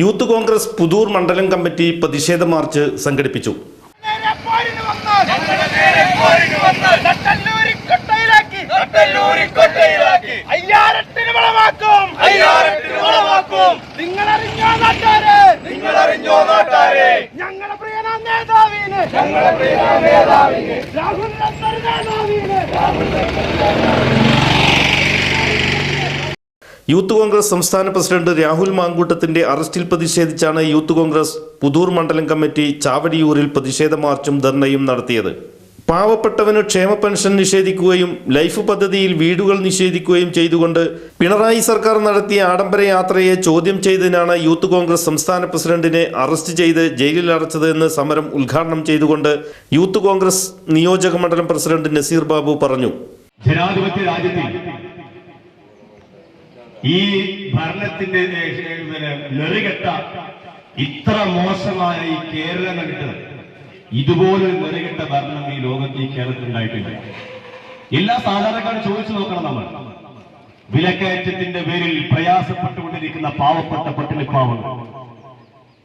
Youth Congress Puthur മണ്ഡലം committee പ്രതിഷേധ march സംഘടിപ്പിച്ചു. ഞങ്ങളുടെ പ്രിയ രാഹുൽ നേതാവിന്. യൂത്ത് കോൺഗ്രസ് സംസ്ഥാന പ്രസിഡന്റ് രാഹുൽ മാങ്കൂട്ടത്തിന്റെ അറസ്റ്റിൽ പ്രതിഷേധിച്ചാണ് യൂത്ത് കോൺഗ്രസ് പുതൂർ മണ്ഡലം കമ്മിറ്റി ചാവടിയൂരിൽ പ്രതിഷേധ മാർച്ചും ധർണയും നടത്തിയത്. പാവപ്പെട്ടവന് ക്ഷേമ പെൻഷൻ നിഷേധിക്കുകയും ലൈഫ് പദ്ധതിയിൽ വീടുകൾ നിഷേധിക്കുകയും ചെയ്തുകൊണ്ട് പിണറായി സർക്കാർ നടത്തിയ ആഡംബര യാത്രയെ ചോദ്യം ചെയ്തതിനാണ് യൂത്ത് കോൺഗ്രസ് സംസ്ഥാന പ്രസിഡന്റിനെ അറസ്റ്റ് ചെയ്ത് ജയിലിൽ അടച്ചതെന്ന് സമരം ഉദ്ഘാടനം ചെയ്തുകൊണ്ട് യൂത്ത് കോൺഗ്രസ് നിയോജക മണ്ഡലം പ്രസിഡന്റ് നസീർ ബാബു പറഞ്ഞു. ജനാധിപത്യ രാജ്യത്തിൽ ഈ ഭരണത്തിന്റെ നെറികെട്ട ഇത്ര മോശമായ ഈ കേരളം കണ്ടിട്ട് ഇതുപോലൊരു നെറികെട്ട ഭരണം ഈ ലോകത്ത് ഈ കേരളത്തിൽ ഉണ്ടായിട്ടില്ല. എല്ലാ സാധാരണക്കാരും ചോദിച്ചു നോക്കണം നമ്മൾ. വിലക്കയറ്റത്തിന്റെ പേരിൽ പ്രയാസപ്പെട്ടുകൊണ്ടിരിക്കുന്ന പാവപ്പെട്ട പട്ടിണിപ്പാവങ്ങൾ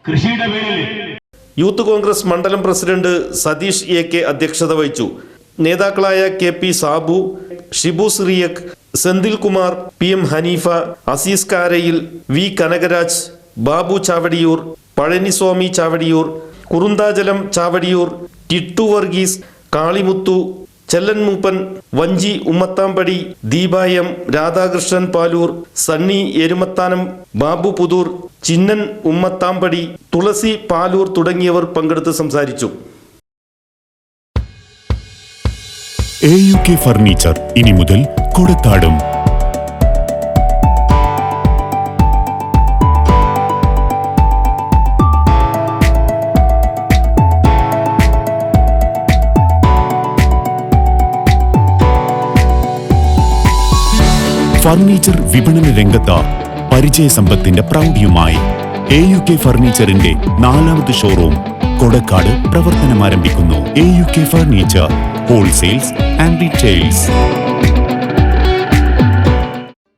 കൃഷിയുടെ പേരിൽ യൂത്ത് കോൺഗ്രസ് മണ്ഡലം പ്രസിഡന്റ് സതീഷ് എ കെ അധ്യക്ഷത വഹിച്ചു. നേതാക്കളായ K P Sabu Shibu Cyriac Senthil Kumar P M Hanifa Azeez Karayil V Kanakaraj Babu Chavadiyur Palaniswami Chavadiyur Kurunthachalam Chavadiyur Tittu Varghese Kalimuthu Chellan Moopan Vanchi Ummathampadi ദീപായം Radhakrishnan Paloor Sunny എരുമത്താനം Babu Puthur Chinnan ഉമ്മത്താമ്പടി തുളസി പാലൂർ തുടങ്ങിയവർ പങ്കെടുത്ത് സംസാരിച്ചു. Furniture ഇനി മുതൽ കൊടുത്താടും. Furniture വിപണന രംഗത്ത് പരിചയസമ്പത്തിന്റെ പ്രൗഢിയുമായി എ യു കെ ഫർണിച്ചറിന്റെ നാലാമത് ഷോറൂം കൊടക്കാട് പ്രവർത്തനം ആരംഭിക്കുന്നു A U K furniture wholesales and retails